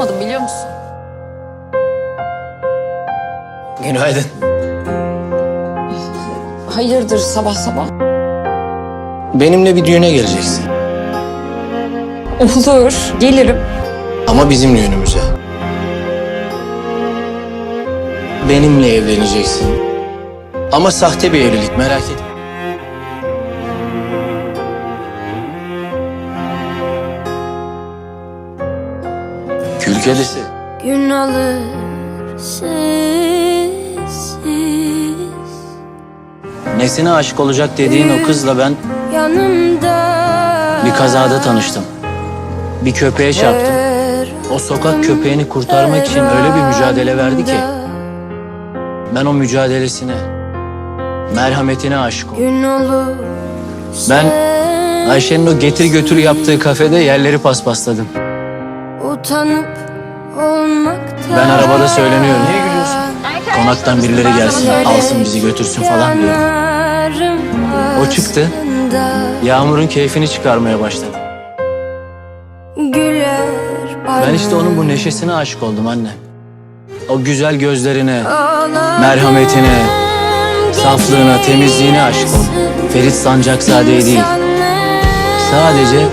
uyanmadım biliyor musun? Günaydın. Hayırdır sabah sabah? Benimle bir düğüne geleceksin. Olur. Gelirim. Ama bizim düğünümüze. Benimle evleneceksin. Ama sahte bir evlilik merak etme. Kedisi. Gün alır sessiz Nesine aşık olacak dediğin o kızla ben Yanımda bir kazada tanıştım. Bir köpeğe çarptım. O sokak köpeğini kurtarmak için öyle bir mücadele verdi ki ben o mücadelesine, merhametine aşık oldum. Ben Ayşe'nin o getir götür yaptığı kafede yerleri paspasladım. Utanıp Ben arabada söyleniyorum. Niye gülüyorsun? Konaktan birileri gelsin, alsın bizi götürsün falan diyorum. O çıktı. Yağmur'un keyfini çıkarmaya başladı. Güler Ben işte onun bu neşesine aşık oldum anne. O güzel gözlerine, merhametine, saflığına, temizliğine aşık oldum. Ferit Sancakzade'ye değil, sadece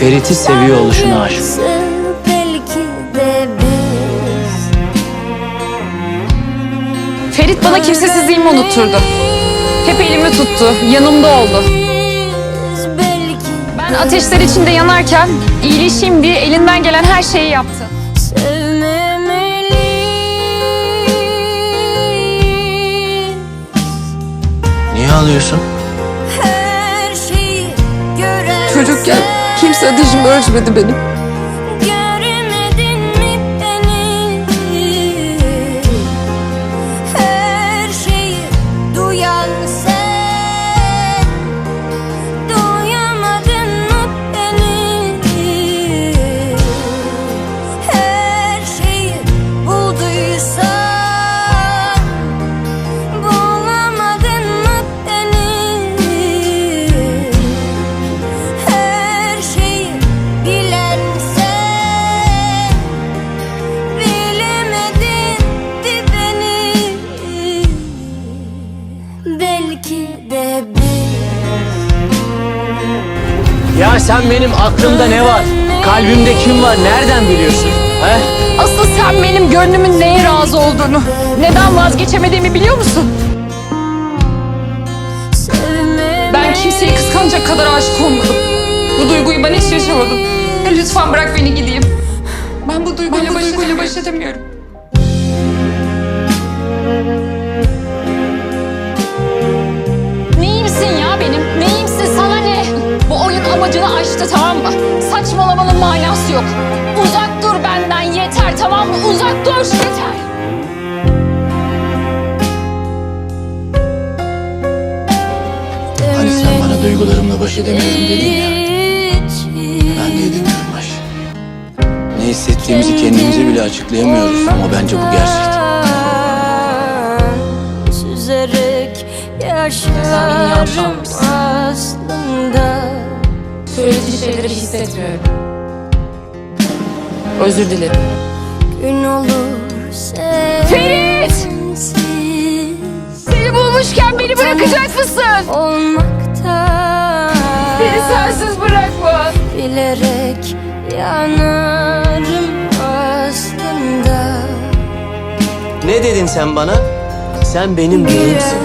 Ferit'i seviyor oluşuna aşık. Belki Ferit bana kimsesizliğimi unutturdu. Hep elimi tuttu. Yanımda oldu. Ben ateşler içinde yanarken iyileşeyim diye elinden gelen her şeyi yaptı. Niye ağlıyorsun? Çocukken kimse ateşimi ölçmedi benim. Ya sen benim aklımda ne var? Kalbimde kim var? Nereden biliyorsun? He? Asıl sen benim gönlümün neye razı olduğunu, neden vazgeçemediğimi biliyor musun? Ben kimseyi kıskanacak kadar aşık olmadım. Bu duyguyu ben hiç yaşamadım. Lütfen bırak beni gideyim. Ben bu duyguyla, baş, duyguyla baş edemiyorum. Aştı tamam mı? Saçmalamanın manası yok. Uzak dur benden yeter tamam mı? Uzak dur yeter. Hani sen bana duygularımla baş edemiyorum dedin ya. Ben de edemiyorum Ayşe. Ne hissettiğimizi kendimize bile açıklayamıyoruz ama bence bu gerçek. Süzerek Sen beni yanlış yaşarım anlamışsın. Şeyleri hissetmiyorum. Özür dilerim. Gün olur Ferit! Seni bulmuşken beni bırakacak mısın? Olmaktan Beni sensiz bırakma. Bilerek yanarım aslında Ne dedin sen bana? Sen benim neyimsin?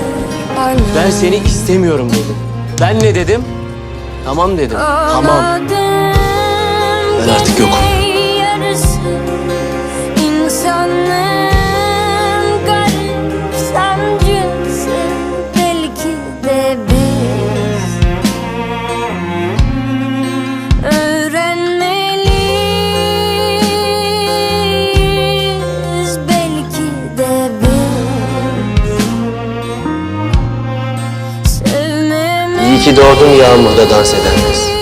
Ben seni istemiyorum dedim. Ben ne dedim? Tamam dedim. Tamam. Ben artık yokum. İyi ki doğdun yağmurda dans eden kız.